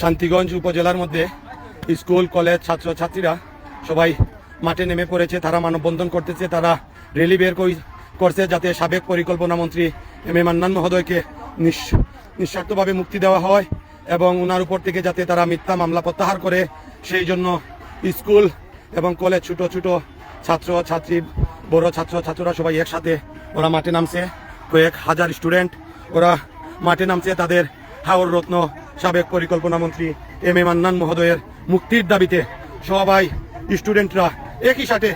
শান্তিগঞ্জ উপজেলার মধ্যে school, college, ছাত্রছাত্রীরা সবাই মাঠে নেমে পড়েছে, তারা মানববন্ধন করতেছে, তারা রেলি বের করছে যাতে সাবেক পরিকল্পনা মন্ত্রী এম এ মান্নান মহোদয়কে নিঃস- নিঃস্বার্থভাবে মুক্তি দেওয়া হয় এবং ওনার উপর থেকে যাতে তারা মিথ্যা মামলা প্রত্যাহার করে, সেই জন্য স্কুল এবং কলেজ ছোট ছোট ছাত্র ছাত্রী বড় ছাত্র ছাত্ররা সবাই একসাথে ওরা মাঠে নামছে। কয়েক হাজার স্টুডেন্ট ওরা মাঠে নামছে, তাদের হাওর রত্ন সাবেক পরিকল্পনা মন্ত্রী এম এ মান্নান মহোদয়ের মুক্তির দাবিতে সবাই স্টুডেন্টরা একই সাথে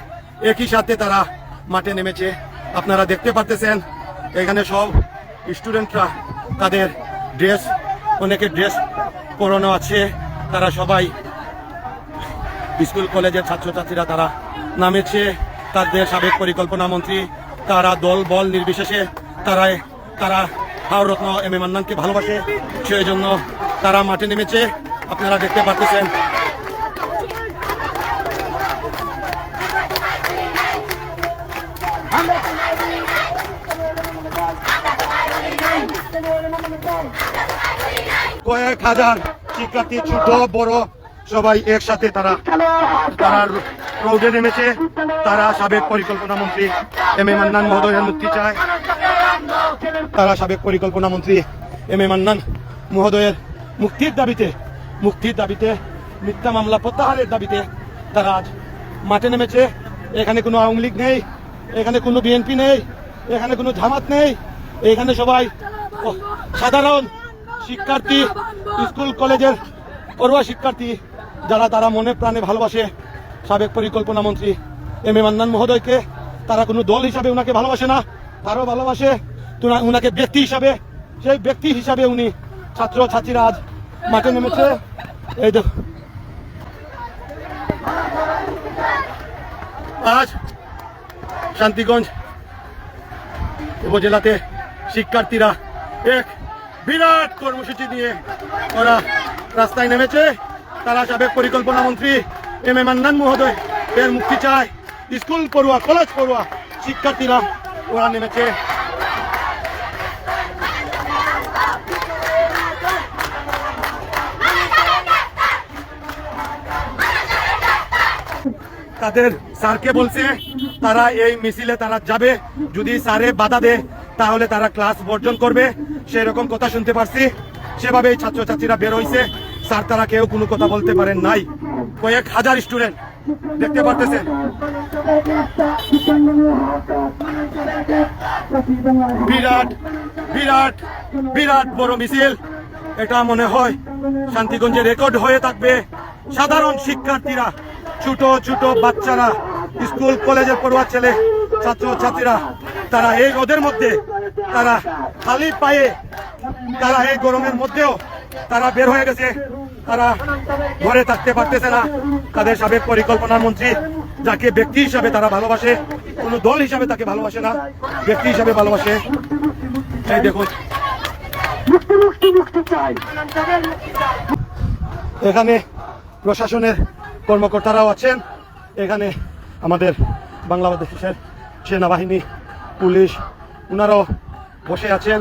একই সাথে তারা মাঠে নেমেছে। আপনারা দেখতে পারতেছেন, এখানে সব স্টুডেন্টরা তাদের ড্রেস, অনেকে ড্রেস পরানো আছে, তারা সবাই স্কুল, কলেজের ছাত্রছাত্রীরা তারা নামেছে। তাদের সাবেক পরিকল্পনা মন্ত্রী, তারা দল, বল নির্বিশেষে তারা তারা ভারতরত্ন এম এ মান্নানকে ভালোবাসে। সেই জন্য তারা মাঠে নেমেছে। আপনারা দেখতে পাচ্ছেন। কয়েক হাজার শিক্ষার্থী, ছোট, বড়, সবাই একসাথে তারা তারা রোডে নেমেছে। তারা সাবেক পরিকল্পনা মন্ত্রী এম এ মান্নান মহোদয়ের মুক্তি চায়। তারা সাবেক পরিকল্পনা মন্ত্রী এম এ মান্নান, মহোদয়ের মুক্তির দাবিতে মুক্তির দাবিতে, মিথ্যা মামলা প্রত্যাহারের দাবিতে তারা আজ মাঠে নেমেছে। এখানে কোনো আওয়ামী লীগ নেই, এখানে কোনো বিএনপি নেই, এখানে কোনো জামাত নেই, এখানে সবাই সাধারণ শিক্ষার্থী, স্কুল, কলেজের পড়ুয়া শিক্ষার্থী, যারা তারা মনে প্রাণে ভালোবাসে। সাবেক পরিকল্পনা মন্ত্রী এম এ মান্নান মহোদয়কে। তারা কোনো দল হিসাবে উনাকে ভালোবাসে না, তারও ভালোবাসে। উনাকে ব্যক্তি হিসাবে, সেই ব্যক্তি হিসাবে উনি ছাত্র ছাত্রীরা আজ মাঠে নেমেছে। এই দেখো। আজ শান্তিগঞ্জ উপজেলাতে শিক্ষার্থীরা এক বিরাট কর্মসূচি নিয়ে ওরা রাস্তায় নেমেছে। তারা সাবেক পরিকল্পনা মন্ত্রী এম এ মান্নান মহোদয়, এর মুক্তি চায়। স্কুল পড়ুয়া, কলেজ পড়ুয়া শিক্ষার্থীরা ওরা নেমেছে। তাদের স্যারকে বলছে, তারা এই মিছিলে তারা যাবে। যদি স্যারে বাধা দেয়, তাহলে তারা ক্লাস বর্জন করবে। সেরকম কথা শুনতে পারছি। সেভাবেই ছাত্রছাত্রীরা বের হয়েছে স্যার তারা কেউ কোনো কথা বলতে পারেন নাই। কয়েক হাজার স্টুডেন্ট দেখতে পারতেছেন। বিরাট বিরাট বিরাট বড় মিছিল। এটা মনে হয় শান্তিগঞ্জে রেকর্ড হয়ে থাকবে। সাধারণ শিক্ষার্থীরা ছোট ছোট বাচ্চারা স্কুল কলেজের পড়ুয়া ছেলে ছাত্র ছাত্রীরা তারা এই রোদের মধ্যে তারা খালি পায়ে তারা এই গরমের মধ্যেও তারা বের হয়ে গেছে। তারা ঘরে থাকতে পারতেছে না। তাদের সাবেক পরিকল্পনা মন্ত্রী যাকে ব্যক্তি হিসাবে তারা ভালোবাসে কোনো দল হিসাবে তাকে ভালোবাসে না ব্যক্তি হিসাবে ভালোবাসে। এই দেখুন। এখানে প্রশাসনের কর্মকর্তারাও আছেন। এখানে আমাদের বাংলাদেশের সেনাবাহিনী পুলিশ ওনারাও বসে আছেন।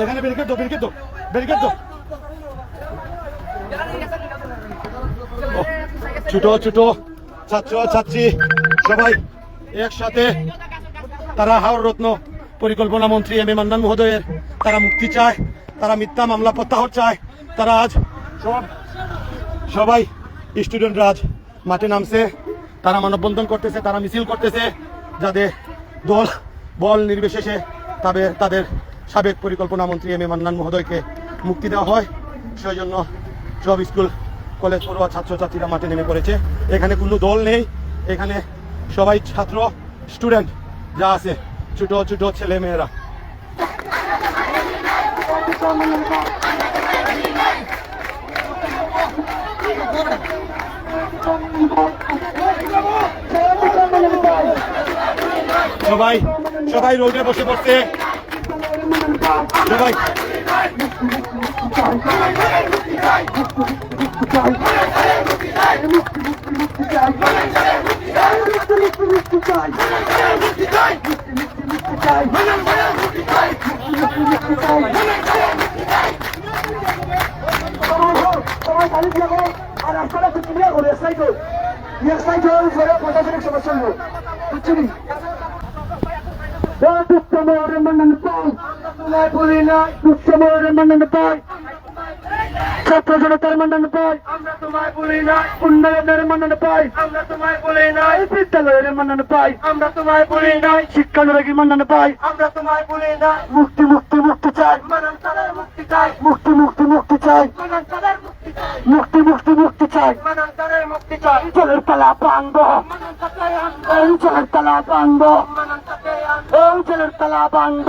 এখানে ব্যারিকেড দাও ব্যারিকেড দাও ব্যারিকেড দাও। ও, ছোট ছোট। ছাত্র ছাত্রী সবাই একসাথে। তারা হাওড় রত্ন পরিকল্পনা মন্ত্রী এম এ মান্নান মহোদয়ের। তারা মুক্তি চায় তারা মিথ্যা মামলা প্রত্যাহার চায়। তারা আজ সব সবাই স্টুডেন্টরা আজ মাঠে নামছে। তারা মানববন্ধন করতেছে তারা মিছিল করতেছে। যাদের দল বল নির্বিশেষে তাদের তাদের সাবেক পরিকল্পনা মন্ত্রী এম এ মান্নান মহোদয়কে মুক্তি দেওয়া হয়। সেই জন্য সব স্কুল, কলেজ পড়ুয়া ছাত্রছাত্রীরা মাঠে নেমে পড়েছে। এখানে কোনো দল নেই। এখানে সবাই ছাত্র, স্টুডেন্ট যা আছে, ছোট ছোট ছেলে মেয়েরা। সবাই সবাই রোডে বসে পড়ছে। আর রাস্তাটা একটু ক্লিয়ার করো এক সাইড এক সাইড হওয়ার পরে প্রশাসনিক সমস্যা হলো বুঝছি মন্ডন পাই। ছাত্র জনতার মন্ডন পাই। উন্নয়নের মন্ডন পাই। বিদ্যালয়ের মন্ডন পাই। মন্ডন পাই। মুক্তি মুক্তি মুক্তি চাই। মুক্তি মুক্তি মুক্তি মুক্তি চাই। মুক্তি চাই। মুক্তি চাই। মানবতার চলের তালা পাঙ্গ এই চলের তালা পাঙ্গ এই চলের তালা পাঙ্গ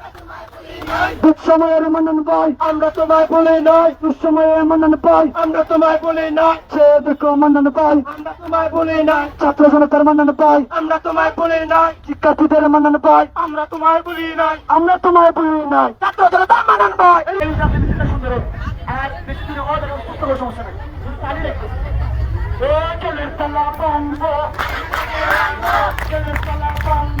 দুঃসময়ের মন্ডন পাই, আমরা তোমায় বলে নাই দুঃসময়ের মন্ডন পাই, আমরা তোমায় বলে নাই সে দেখো মন্ডন পাই, আমরা তোমায় বলে নাই ছাত্র জনতার মন্ডন পাই, আমরা তোমায় বলে নাই শিক্ষার্থীদের মন্ডন পাই, আমরা তোমায় বলি নাই আমরা তোমায় বলি নাই ছাত্র জনতার মন্ডন পাই। আর বেশি সমস্যা নেই। চলে তালা বন্ধ। চলে তালা বন্ধ।